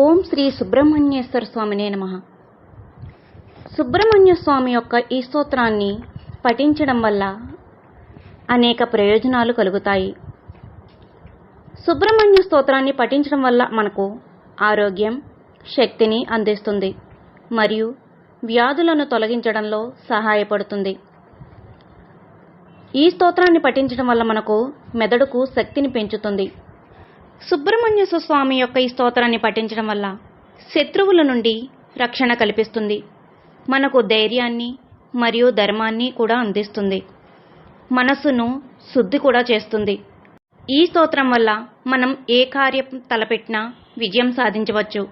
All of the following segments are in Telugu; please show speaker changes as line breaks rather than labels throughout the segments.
ఓం శ్రీ సుబ్రహ్మణ్యేశ్వర స్వామినే నమ. సుబ్రహ్మణ్య స్వామి యొక్క ఈ స్తోత్రాన్ని పఠించడం వల్ల అనేక ప్రయోజనాలు కలుగుతాయి. సుబ్రహ్మణ్య స్తోత్రాన్ని పఠించడం వల్ల మనకు ఆరోగ్యం శక్తిని అందిస్తుంది మరియు వ్యాధులను తొలగించడంలో సహాయపడుతుంది. ఈ స్తోత్రాన్ని పఠించడం వల్ల మనకు మెదడుకు శక్తిని పెంచుతుంది. సుబ్రహ్మణ్య స్వామి యొక్క ఈ స్తోత్రాన్ని పఠించడం వల్ల శత్రువుల నుండి రక్షణ కల్పిస్తుంది. మనకు ధైర్యాన్ని మరియు ధర్మాన్ని కూడా అందిస్తుంది. మనస్సును శుద్ధి కూడా చేస్తుంది. ఈ స్తోత్రం వల్ల మనం ఏ కార్యం తలపెట్టినా విజయం సాధించవచ్చు.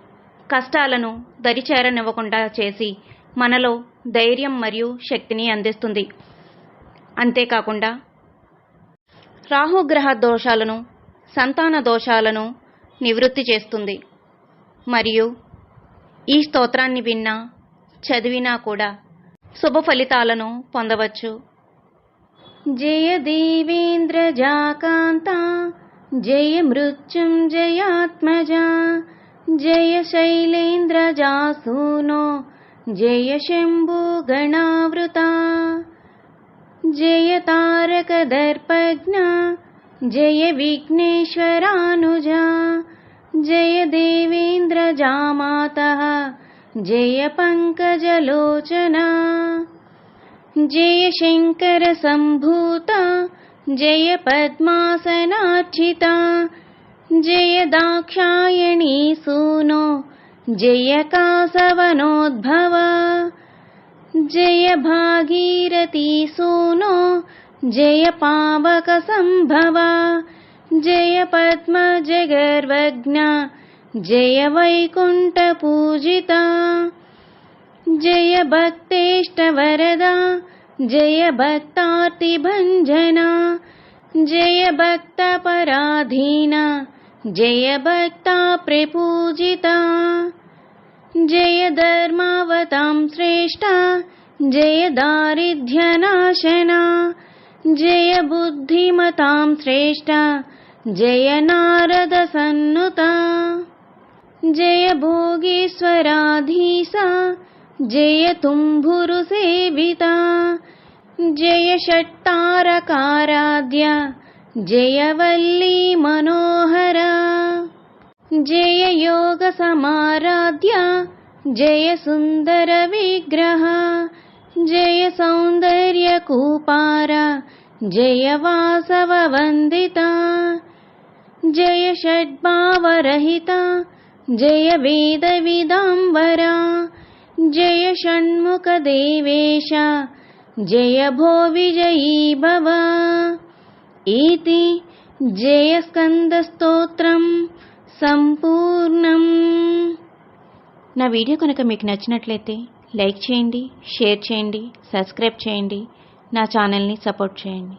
కష్టాలను దరిచేరనివ్వకుండా చేసి మనలో ధైర్యం మరియు శక్తిని అందిస్తుంది. అంతేకాకుండా రాహుగ్రహ దోషాలను సంతాన దోషాలను నివృత్తి చేస్తుంది. మరియు ఈ స్తోత్రాన్ని విన్నా చదివినా కూడా శుభ ఫలితాలను పొందవచ్చు. జయ దేవేంద్ర జాకాంత జయ మృత్యుంజయాత్మజ జయ శైలేంద్ర జాసూనో జయ శంభు గణావృత జయ తారక దర్ప जय विघ्नेश्वरानुजा जय देवेन्द्रजामातः जयपङ्कजलोचना जय शङ्करसम्भूता जय पद्मासनार्चिता जय दाक्षायणी सूनो जय कासवनोद्भव जय भागीरथी सूनो जय पावकसम्भवा जय पद्म जगर्वज्ञा जय वैकुण्ठपूजिता जय भक्तेष्टवरदा जय भक्तातिभञ्जना जय भक्तपराधीना जय भक्ता प्रपूजिता जय धर्मावतां श्रेष्ठा। जय दारिद्र्यनाशना जय बुद्धिमतां श्रेष्ठा जय नारदसन्नुता जय भोगेश्वराधीसा जय तुम्भुरुसेविता जय षट्तारकाराध्या जय वल्ली मनोहरा जय योगसमाराध्या जय सुन्दरविग्रहा जय सौन्दर्यकूपारा మనోహర జయ యోగ సమారాధ్య జయ జయ వాసవ వందిత జయ షడ్భావరహిత జయ వేద విదాంబర జయ షణ్ముఖ దేవేశ జయ భో విజయీ భవ ఇతి జయ స్కంద స్తోత్రం సంపూర్ణం. నా వీడియో కనుక మీకు నచ్చినట్లయితే లైక్ చేయండి షేర్ చేయండి సబ్స్క్రైబ్ చేయండి. నా ఛానల్ని సపోర్ట్ చేయండి.